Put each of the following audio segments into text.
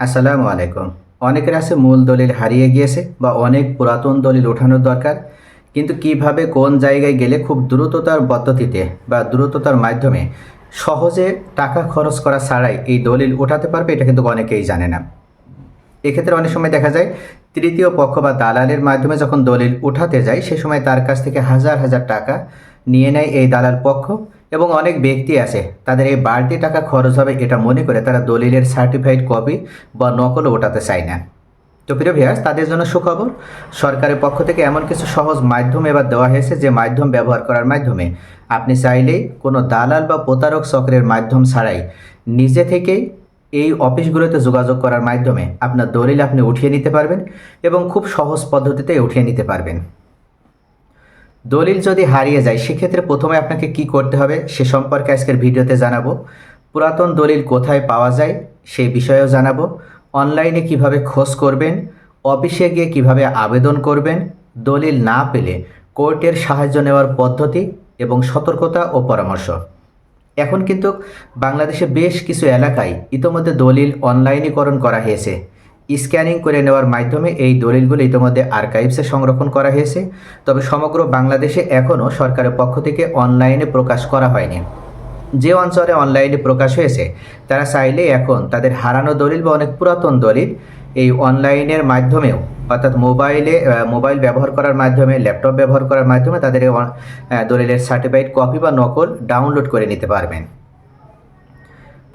আসসালামু আলাইকুম। অনেকের আছে মূল দলিল হারিয়ে গিয়েছে বা অনেক পুরাতন দলিল ওঠানোর দরকার, কিন্তু কীভাবে কোন জায়গায় গেলে খুব দ্রুততার পদ্ধতিতে বা দ্রুততার মাধ্যমে সহজে টাকা খরচ করা ছাড়াই এই দলিল ওঠাতে পারবে, এটা কিন্তু অনেকেই জানে না। এক্ষেত্রে অনেক সময় দেখা যায়, তৃতীয় পক্ষ বা দালালের মাধ্যমে যখন দলিল উঠাতে যায়, সে সময় তার কাছ থেকে হাজার হাজার টাকা নিয়ে নেয় এই দালাল পক্ষ। এবং অনেক ব্যক্তি আছে, তাদের এই বাড়তি টাকা খরচ হবে এটা মনে করে তারা দলিলের সার্টিফাইড কপি বা নকলও ওঠাতে চায় না। তো প্রিয় ভিয়াস তাদের জন্য সুখবর, সরকারের পক্ষ থেকে এমন কিছু সহজ মাধ্যম এবার দেওয়া হয়েছে যে মাধ্যম ব্যবহার করার মাধ্যমে আপনি চাইলেই কোনো দালাল বা প্রতারক চক্রের মাধ্যম ছাড়াই নিজে থেকেই এই অফিসগুলোতে যোগাযোগ করার মাধ্যমে আপনার দলিল আপনি উঠিয়ে নিতে পারবেন এবং খুব সহজ পদ্ধতিতে উঠিয়ে নিতে পারবেন। দলিল যদি হারিয়ে যায়, সেক্ষেত্রে প্রথমে আপনাকে কি করতে হবে সে সম্পর্কে আজকের ভিডিওতে জানাব। পুরাতন দলিল কোথায় পাওয়া যায় সেই বিষয়েও জানাব। অনলাইনে কীভাবে খোঁজ করবেন, অফিসে গিয়ে কীভাবে আবেদন করবেন, দলিল না পেলে কোর্টের সাহায্য নেওয়ার পদ্ধতি এবং সতর্কতা ও পরামর্শ। এখন কিন্তু বাংলাদেশে বেশ কিছু এলাকায় ইতোমধ্যে দলিল অনলাইনীকরণ করা হয়েছে। স্ক্যানিং করে নেওয়ার মাধ্যমে এই দলিলগুলো ইতোমধ্যে আর্কাইভসে সংরক্ষণ করা হয়েছে। তবে সমগ্র বাংলাদেশে এখনও সরকারের পক্ষ থেকে অনলাইনে প্রকাশ করা হয়নি। যে অঞ্চলে অনলাইনে প্রকাশ হয়েছে, তারা চাইলে এখন তাদের হারানো দলিল বা অনেক পুরাতন দলিল এই অনলাইনের মাধ্যমেও, অর্থাৎ মোবাইলে মোবাইল ব্যবহার করার মাধ্যমে, ল্যাপটপ ব্যবহার করার মাধ্যমে তাদের দলিলের সার্টিফাইড কপি বা নকল ডাউনলোড করে নিতে পারবেন।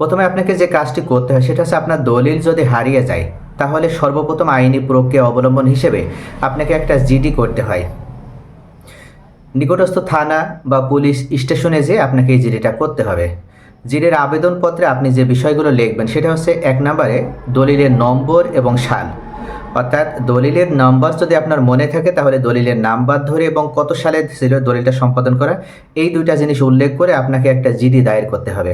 প্রথমে আপনাকে যে কাজটি করতে হয়, সেটা হচ্ছে আপনার দলিল যদি হারিয়ে যায়, তাহলে সর্বপ্রথম আইনি প্রক্রিয়া অবলম্বন হিসেবে আপনাকে একটা জিডি করতে হয়। নিকটস্থ থানা বা পুলিশ স্টেশনে যেয়ে আপনাকে এই জিডিটা করতে হবে। জিডির আবেদনপত্রে আপনি যে বিষয়গুলো লিখবেন, সেটা হচ্ছে এক নম্বরে দলিলের নম্বর এবং সাল। অর্থাৎ দলিলের নাম্বার যদি আপনার মনে থাকে, তাহলে দলিলের নাম্বার ধরে এবং কত সালে ছিল দলিলটা সম্পাদন করা, এই দুইটা জিনিস উল্লেখ করে আপনাকে একটা জিডি দায়ের করতে হবে।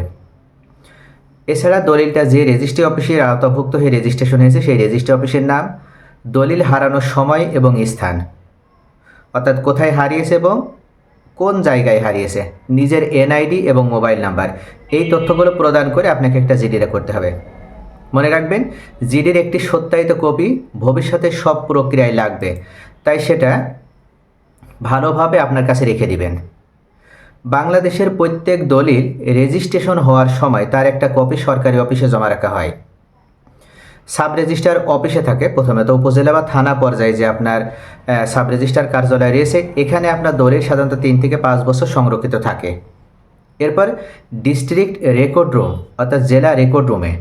এছাড়া দলিলটা যে রেজিস্ট্রি অফিসের আওতাভুক্ত হয়ে রেজিস্ট্রেশন হয়েছে, সেই রেজিস্ট্রি অফিসের নাম দলিল হারানোর সময় এবং স্থান। অর্থাৎ কোথায় হারিয়েছে এবং কোন জায়গায় হারিয়েছে? নিজের এনআইডি এবং মোবাইল নাম্বার। এই তথ্যগুলো প্রদান করে আপনাকে একটা জিডিটা করতে হবে। মনে রাখবেন, জিডির একটি সত্যায়িত কপি ভবিষ্যতে সব প্রক্রিয়ায় লাগবে। তাই সেটা ভালোভাবে আপনার কাছে রেখে দিবেন। বাংলাদেশের প্রত্যেক দলিল রেজিস্ট্রেশন হওয়ার সময় তার একটা কপি সরকারি অফিসে জমা রাখা হয়। সাব রেজিস্ট্রার অফিসে থাকে, প্রথমে তো উপজেলা বা থানা পর্যায়ে যে আপনার সাব রেজিস্ট্রার কার্যালয় রয়েছে, এখানে আপনার দলিল সাধারণত তিন থেকে পাঁচ বছর সংরক্ষিত থাকে। এরপর ডিস্ট্রিক্ট রেকর্ড রুম, অর্থাৎ জেলা রেকর্ড রুমে।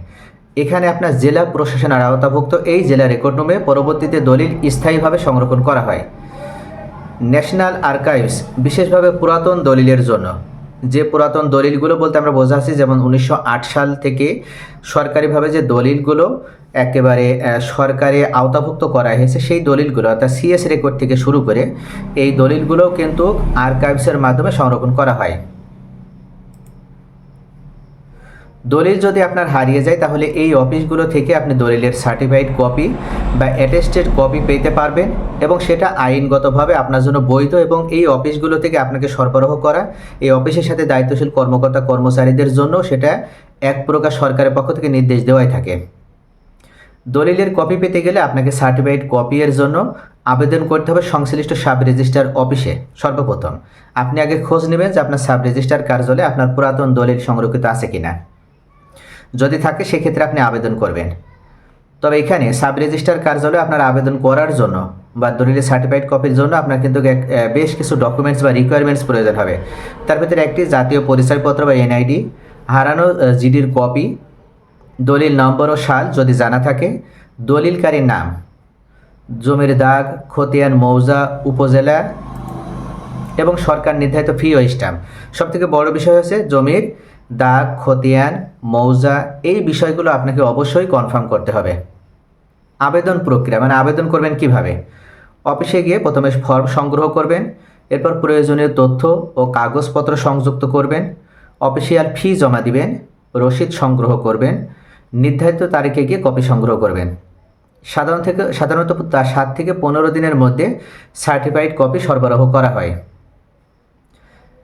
এখানে আপনার জেলা প্রশাসনের আওতাভুক্ত এই জেলা রেকর্ড রুমে পরবর্তীতে দলিল স্থায়ীভাবে সংরক্ষণ করা হয়। ন্যাশনাল আর্কাইভস বিশেষভাবে পুরাতন দলিলের জন্য। যে পুরাতন দলিলগুলো বলতে আমরা বোঝাচ্ছি, যেমন উনিশশো আট সাল থেকে সরকারিভাবে যে দলিলগুলো একেবারে সরকারে আওতাভুক্ত করা হয়েছে, সেই দলিলগুলো, অর্থাৎ সিএস রেকর্ড থেকে শুরু করে, এই দলিলগুলো কিন্তু আর্কাইভসের মাধ্যমে সংরক্ষণ করা হয়। দলিল যদি আপনার হারিয়ে যায়, তাহলে এই অফিসগুলো থেকে আপনি দলিলের সার্টিফাইড কপি বা অ্যাটেস্টেড কপি পেতে পারবেন এবং সেটা আইনগতভাবে আপনার জন্য বৈধ এবং এই অফিসগুলো থেকে আপনাকে সরবরাহ করা, এই অফিসের সাথে দায়িত্বশীল কর্মকর্তা কর্মচারীদের জন্য সেটা এক প্রকার সরকারের পক্ষ থেকে নির্দেশ দেওয়াই থাকে। দলিলের কপি পেতে গেলে আপনাকে সার্টিফাইড কপি এর জন্য আবেদন করতে হবে সংশ্লিষ্ট সাব রেজিস্ট্রার অফিসে সর্বপ্রথম। আপনি আগে খোঁজ নেবেন যে আপনার সাব রেজিস্ট্রার কার্যালয়ে আপনার পুরাতন দলিল সংরক্ষিত আছে কিনা। যদি থাকে, সেক্ষেত্রে আপনি আবেদন করবেন। তবে এখানে সাব রেজিস্ট্রার কার্যালয়ে আপনার আবেদন করার জন্য বা দলিলের সার্টিফাইড কপির জন্য আপনার কিন্তু বেশ কিছু ডকুমেন্টস বা রিকোয়ারমেন্টস প্রয়োজন হবে। তার ভিতরে একটি জাতীয় পরিচয়পত্র বা এনআইডি হারানো জিডির কপি দলিল নম্বর ও সাল যদি জানা থাকে, দলিলকারীর নাম, জমির দাগ, খতিয়ান, মৌজা, উপজেলা এবং সরকার নির্ধারিত ফি ও স্ট্যাম্প সব থেকে বড় বিষয় হচ্ছে জমির দাগ, খতিয়ান, মৌজা এই বিষয়গুলো আপনাকে অবশ্যই কনফার্ম করতে হবে। আবেদন প্রক্রিয়া মানে আবেদন করবেন কীভাবে? অফিসে গিয়ে প্রথমে ফর্ম সংগ্রহ করবেন, এরপর প্রয়োজনীয় তথ্য ও কাগজপত্র সংযুক্ত করবেন অফিসিয়াল ফি জমা দিবেন, রসিদ সংগ্রহ করবেন, নির্ধারিত তারিখে গিয়ে কপি সংগ্রহ করবেন। সাধারণ থেকে, সাধারণত সাত থেকে পনেরো দিনের মধ্যে সার্টিফাইড কপি সরবরাহ করা হয়।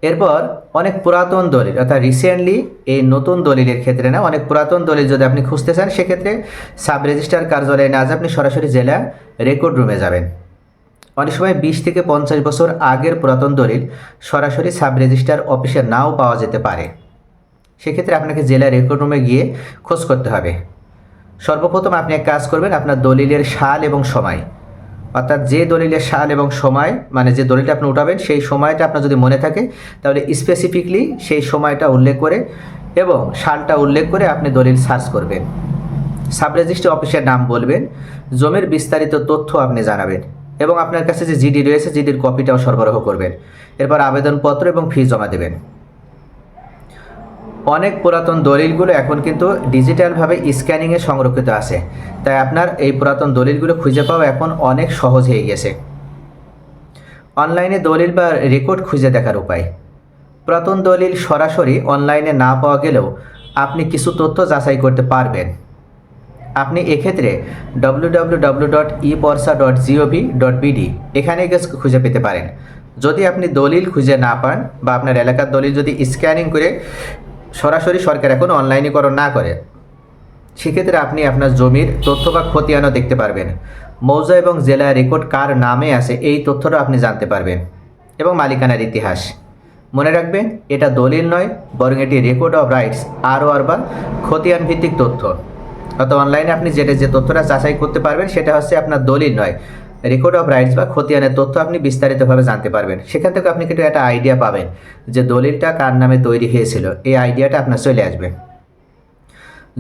এরপর অনেক পুরাতন দলিল, অর্থাৎ রিসেন্টলি এই নতুন দলিলের ক্ষেত্রে না, অনেক পুরাতন দলিল যদি আপনি খুঁজতে চান, সেক্ষেত্রে সাব রেজিস্ট্রার কার্যালয়ে না যে আপনি সরাসরি জেলা রেকর্ড রুমে যাবেন। অনেক সময় বিশ থেকে পঞ্চাশ বছর আগের পুরাতন দলিল সরাসরি সাব রেজিস্ট্রার অফিসে নাও পাওয়া যেতে পারে। সেক্ষেত্রে আপনাকে জেলা রেকর্ড রুমে গিয়ে খোঁজ করতে হবে। সর্বপ্রথম আপনি এক কাজ করবেন, আপনার দলিলের সাল এবং সময়। অর্থাৎ যে দলিলের সাল এবং সময় মানে যে দলিলটা আপনি উঠাবেন, সেই সময়টা আপনার যদি মনে থাকে, তাহলে স্পেসিফিকলি সেই সময়টা উল্লেখ করে এবং সালটা উল্লেখ করে আপনি দলিল সার্চ করবেন। সাব রেজিস্ট্রি অফিসের নাম বলবেন, জমির বিস্তারিত তথ্য আপনি জানাবেন এবং আপনার কাছে যে জিডি রয়েছে, জিডির কপিটাও সরবরাহ করবেন। এরপর আবেদনপত্র এবং ফি জমা দেবেন। অনেক পুরাতন দলিলগুলো এখন কিন্তু ডিজিটালভাবে স্ক্যানিংয়ে সংরক্ষিত আছে। তাই আপনার এই পুরাতন দলিলগুলো খুঁজে পাওয়া এখন অনেক সহজ হয়ে গেছে। অনলাইনে দলিল বা রেকর্ড খুঁজে দেখার উপায়। পুরাতন দলিল সরাসরি অনলাইনে না পাওয়া গেলেও আপনি কিছু তথ্য যাচাই করতে পারবেন। আপনি এক্ষেত্রে W W W dot E porcha dot G O V dot BD এখানে খুঁজে পেতে পারেন। যদি আপনি দলিল খুঁজে না পান বা আপনার এলাকার দলিল যদি স্ক্যানিং করে সরাসরি সরকার এখন অনলাইনীকরণ না করে। সেক্ষেত্রে আপনি আপনার জমির তথ্য বা খতিয়ানও দেখতে পারবেন। মৌজা এবং জেলা রেকর্ড কার নামে আছে এই তথ্যটা আপনি জানতে পারবেন এবং মালিকানার ইতিহাস। মনে রাখবেন, এটা দলিল নয়, বরং এটি record of rights, R R বা খতিয়ান ভিত্তিক তথ্য। অর্থাৎ অনলাইনে আপনি যেটা যে তথ্যটা যাচাই করতে পারবেন, সেটা হচ্ছে আপনার দলিল নয় রেকর্ড অফ রাইটস বা খতিয়ানের তথ্য আপনি বিস্তারিতভাবে জানতে পারবেন। সেখান থেকে আপনি কিন্তু একটা আইডিয়া পাবেন যে দলিলটা কার নামে তৈরি হয়েছিল। এই আইডিয়াটা আপনার চলে আসবে।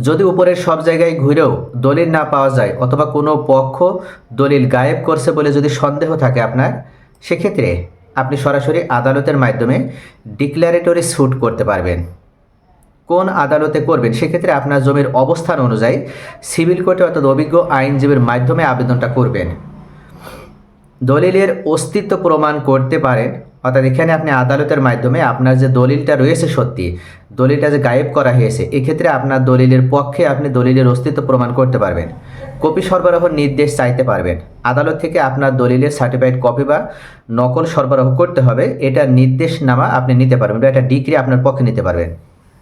যদি উপরের সব জায়গায় ঘুরেও দলিল না পাওয়া যায় অথবা কোনো পক্ষ দলিল গায়েব করছে বলে যদি সন্দেহ থাকে আপনার, সেক্ষেত্রে আপনি সরাসরি আদালতের মাধ্যমে ডিক্লারেটরি স্যুট করতে পারবেন। কোন আদালতে করবেন? সেক্ষেত্রে আপনার জমির অবস্থান অনুযায়ী সিভিল কোর্টে অর্থাৎ অভিজ্ঞ আইনজীবীর মাধ্যমে আবেদনটা করবেন। দলিলের অস্তিত্ব প্রমাণ করতে পারেন অর্থাৎ এখানে আপনি আদালতের মাধ্যমে আপনার যে দলিলটা রয়েছে সত্যি, দলিলটা যে গায়েব করা হয়েছে, এক্ষেত্রে আপনার দলিলের পক্ষে আপনি দলিলের অস্তিত্ব প্রমাণ করতে পারবেন। কপি সরবরাহর নির্দেশ চাইতে পারবেন। আদালত থেকে আপনার দলিলের সার্টিফাইড কপি বা নকল সরবরাহ করতে হবে। এটার নির্দেশনামা আপনি নিতে পারবেন বা একটা ডিগ্রি আপনার পক্ষে নিতে পারবেন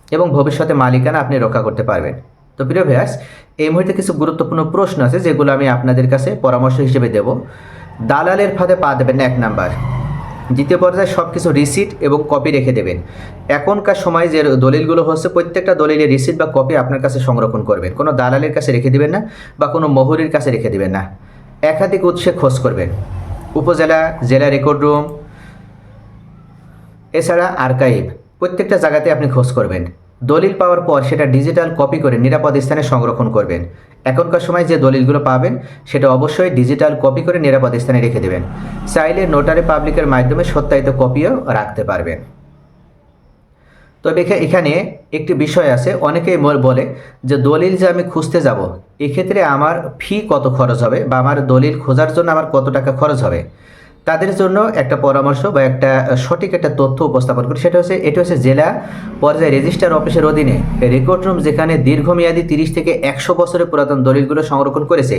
এবং ভবিষ্যতে মালিকানা আপনি রক্ষা করতে পারবেন। তো প্রিয় ভ্যাস এই মুহূর্তে কিছু গুরুত্বপূর্ণ প্রশ্ন আছে যেগুলো আমি আপনাদের কাছে পরামর্শ হিসেবে দেব। দালালের ফাঁদে পা দেবেন না এক নাম্বার। দ্বিতীয় পর্যায়ে সব কিছু রিসিট এবং কপি রেখে দেবেন। এখনকার সময় যে দলিলগুলো হচ্ছে, প্রত্যেকটা দলিলের রিসিট বা কপি আপনার কাছে সংরক্ষণ করবেন। কোনো দালালের কাছে রেখে দেবেন না বা কোনো মহুরির কাছে রেখে দেবেন না। একাধিক উৎসে খোঁজ করবেন। উপজেলা, জেলা রেকর্ড রুম এছাড়া আর্কাইভ প্রত্যেকটা জায়গাতে আপনি খোঁজ করবেন। দলিল পাওয়ার পর সেটা ডিজিটাল কপি করে নিরাপদ স্থানে সংরক্ষণ করবেন। এখনকার সময় যে দলিলগুলো পাবেন, সেটা অবশ্যই ডিজিটাল কপি করে নিরাপদ স্থানে রেখে দেবেন। চাইলে নোটারি পাবলিকের মাধ্যমে সত্যায়িত কপিও রাখতে পারবেন। তবে এখানে একটি বিষয় আছে, অনেকেই বলে যে দলিল যে আমি খুঁজতে যাব, এক্ষেত্রে আমার ফি কত খরচ হবে বা আমার দলিল খোঁজার জন্য আমার কত টাকা খরচ হবে? তাদের জন্য একটা পরামর্শ বা একটা সঠিক একটা তথ্য উপস্থাপন করি। সেটা হচ্ছে, এটা হচ্ছে জেলা পর্যায়ে রেজিস্ট্রার অফিসের অধীনে রেকর্ড রুম যেখানে দীর্ঘমেয়াদী তিরিশ থেকে একশো বছরের পুরাতন দলিলগুলো সংরক্ষণ করেছে,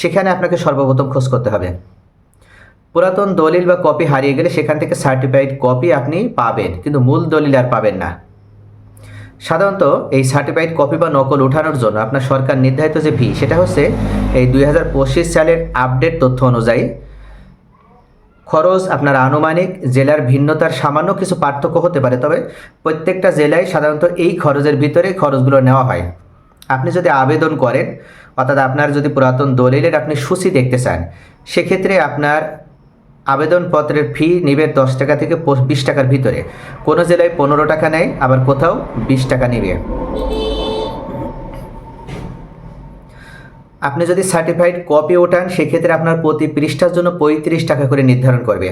সেখানে আপনাকে সর্বপ্রথম খোঁজ করতে হবে। পুরাতন দলিল বা কপি হারিয়ে গেলে সেখান থেকে সার্টিফাইড কপি আপনি পাবেন, কিন্তু মূল দলিল আর পাবেন না। সাধারণত এই সার্টিফাইড কপি বা নকল ওঠানোর জন্য আপনার সরকার নির্ধারিত যে ফি সেটা হচ্ছে এই দুই হাজার পঁচিশ সালের আপডেট তথ্য অনুযায়ী খরচ, আপনার আনুমানিক, জেলার ভিন্নতার সামান্য কিছু পার্থক্য হতে পারে, তবে প্রত্যেকটা জেলায় সাধারণত এই খরচের ভিতরে খরচগুলো নেওয়া হয়। আপনি যদি আবেদন করেন, অর্থাৎ আপনার যদি পুরাতন দলিলের আপনি সূচি দেখতে চান, সেক্ষেত্রে আপনার আবেদনপত্রের ফি নেবে দশ টাকা থেকে বিশ টাকার ভিতরে। কোনো জেলায় পনেরো টাকা নেয়, আবার কোথাও বিশ টাকা নেবে। আপনি যদি সার্টিফাইড কপি ওঠান, সেক্ষেত্রে আপনার প্রতি পৃষ্ঠার জন্য পঁয়ত্রিশ টাকা করে নির্ধারণ করবে।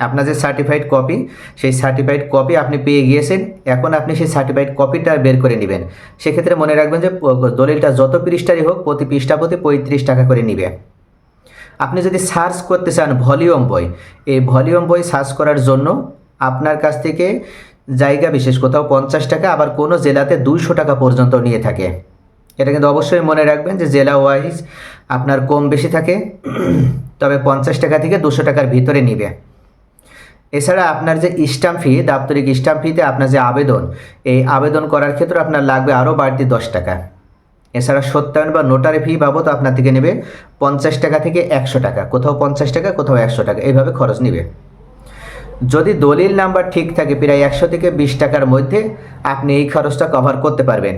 আপনার যে সার্টিফাইড কপি সেই সার্টিফাইড কপি আপনি পেয়ে গিয়েছেন। এখন আপনি সেই সার্টিফাইড কপিটা বের করে নেবেন। সেক্ষেত্রে মনে রাখবেন যে দলিলটা যত পৃষ্ঠারই হোক, প্রতি পৃষ্ঠা প্রতি পঁয়ত্রিশ টাকা করে নিবে। আপনি যদি সার্চ করতে চান ভলিউম বই, এই ভলিউম বই সার্চ করার জন্য আপনার কাছ থেকে জায়গা বিশেষ কোথাও পঞ্চাশ টাকা, আবার কোনো জেলাতে দুইশো টাকা পর্যন্ত নিয়ে থাকে। এটা কিন্তু অবশ্যই মনে রাখবেন যে জেলা ওয়াইজ আপনার কম বেশি থাকে, তবে পঞ্চাশ টাকা থেকে দুশো টাকার ভিতরে নিবে। এছাড়া আপনার যে স্ট্যাম্প ফি, দাপ্তরিক স্ট্যাম্প ফিতে আপনার যে আবেদন, এই আবেদন করার ক্ষেত্রে আপনার লাগবে আরও বাড়তি দশ টাকা। এছাড়া সত্যায়ন বা নোটারি ফি বাবদ আপনার থেকে নেবে পঞ্চাশ টাকা থেকে একশো টাকা, কোথাও পঞ্চাশ টাকা, কোথাও একশো টাকা, এইভাবে খরচ নেবে। যদি দলিল নাম্বার ঠিক থাকে, প্রায় একশো থেকে বিশ টাকার মধ্যে আপনি এই খরচটা কভার করতে পারবেন।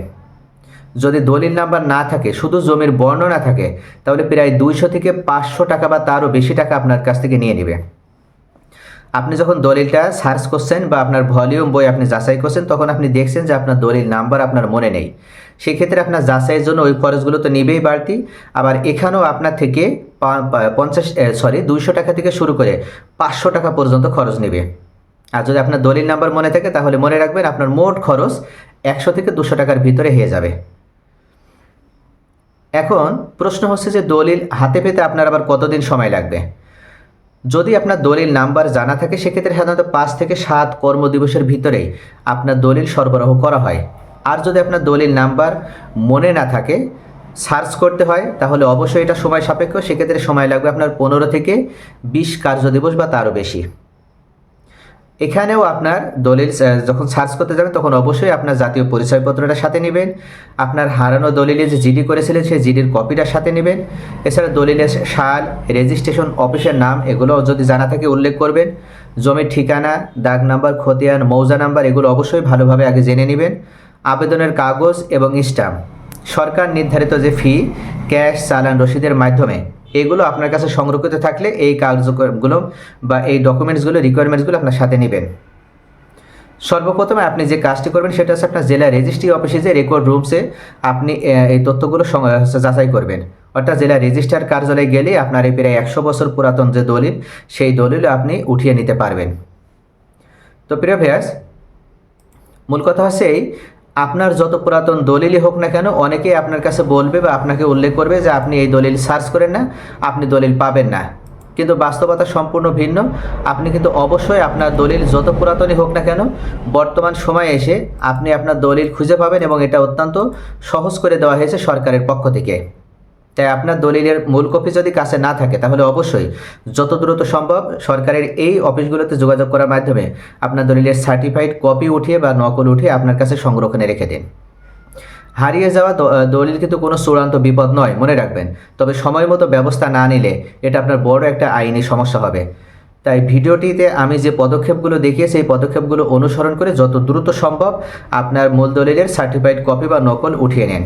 যদি দলিল নাম্বার না থাকে, শুধু জমির বর্ণনা থাকে, তাহলে প্রায় দুইশো থেকে পাঁচশো টাকা বা তারও বেশি টাকা আপনার কাছ থেকে নিয়ে নেবে। আপনি যখন দলিলটা সার্চ করছেন বা আপনার ভলিউম বই আপনি যাচাই করছেন, তখন আপনি দেখছেন যে আপনার দলিল নাম্বার আপনার মনে নেই। সেক্ষেত্রে আপনার যাচাইয়ের জন্য ওই খরচগুলো তো নেবেই বাড়তি। আবার এখানেও আপনার থেকে পঞ্চাশ সরি দুইশো টাকা থেকে শুরু করে পাঁচশো টাকা পর্যন্ত খরচ নেবে। আর যদি আপনার দলিল নাম্বার মনে থাকে, তাহলে মনে রাখবেন আপনার মোট খরচ একশো থেকে দুশো টাকার ভিতরে হয়ে যাবে। এখন প্রশ্ন হচ্ছে যে দলিল হাতে পেতে আপনার আবার কতদিন সময় লাগবে? যদি আপনার দলিল নাম্বার জানা থাকে, সেক্ষেত্রে সাধারণত পাঁচ থেকে সাত কর্মদিবসের ভিতরেই আপনার দলিল সরবরাহ করা হয়। আর যদি আপনার দলিল নাম্বার মনে না থাকে, সার্চ করতে হয়, তাহলে অবশ্যই এটা সময় সাপেক্ষ। সেক্ষেত্রে সময় লাগবে আপনার পনেরো থেকে বিশ কার্যদিবস বা তারও বেশি। এখানেও আপনার দলিল যখন সার্চ করতে যাবেন, তখন অবশ্যই আপনার জাতীয় পরিচয়পত্রটা সাথে নেবেন। আপনার হারানো দলিলে যে জিডি করেছিলেন, সেই জিডির কপিটা সাথে নেবেন। এছাড়া দলিলের সাল রেজিস্ট্রেশন অফিসের নাম এগুলো যদি জানা থাকে, উল্লেখ করবেন। জমির ঠিকানা, দাগ নাম্বার, খতিয়ান, মৌজা নাম্বার, এগুলো অবশ্যই ভালোভাবে আগে জেনে নেবেন। আবেদনের কাগজ এবং স্টাম্প সরকার নির্ধারিত যে ফি ক্যাশ চালান, রসিদের মাধ্যমে। এগুলো আপনার কাছে সংরক্ষিত থাকলে এই কার্যক্রমগুলো বা এই ডকুমেন্টসগুলো রিকোয়ারমেন্টসগুলো আপনার সাথে নেবেন। সর্বপ্রথমে আপনি যে কাজটি করবেন সেটা হচ্ছে আপনার জেলা রেজিস্ট্রি অফিসে যে রেকর্ড রুমসে আপনি এই তথ্যগুলো যাচাই করবেন। অর্থাৎ জেলা রেজিস্ট্রার কার্যালয়ে গেলে আপনার এই প্রায় একশো বছর পুরাতন যে দলিল, সেই দলিল আপনি উঠিয়ে নিতে পারবেন। তো প্রিয় ভ্যাস মূল কথা হচ্ছে এই আপনার যত পুরাতন দলিলই হোক না কেন, অনেকেই আপনার কাছে বলবে বা আপনাকে উল্লেখ করবে যে আপনি এই দলিল সার্চ করেন না, আপনি দলিল পাবেন না। কিন্তু বাস্তবতা সম্পূর্ণ ভিন্ন। আপনি কিন্তু অবশ্যই আপনার দলিল যত পুরাতনই হোক না কেন, বর্তমান সময়ে এসে আপনি আপনার দলিল খুঁজে পাবেন এবং এটা অত্যন্ত সহজ করে দেওয়া হয়েছে সরকারের পক্ষ থেকে। তাই আপনার দলিলের মূল কপি যদি কাছে না থাকে, তাহলে অবশ্যই যত দ্রুত সম্ভব সরকারের এই অফিসগুলোতে যোগাযোগ করার মাধ্যমে আপনার দলিলের সার্টিফাইড কপি উঠিয়ে বা নকল উঠিয়ে আপনার কাছে সংরক্ষণে রেখে দিন। হারিয়ে যাওয়া দলিল কিন্তু কোনো চূড়ান্ত বিপদ নয়, মনে রাখবেন। তবে সময় মতো ব্যবস্থা না নিলে এটা আপনার বড় একটা আইনি সমস্যা হবে। তাই ভিডিওটিতে আমি যে পদক্ষেপগুলো দেখিয়েছি এই পদক্ষেপগুলো অনুসরণ করে যত দ্রুত সম্ভব আপনার মূল দলিলের সার্টিফাইড কপি বা নকল উঠিয়ে নেন।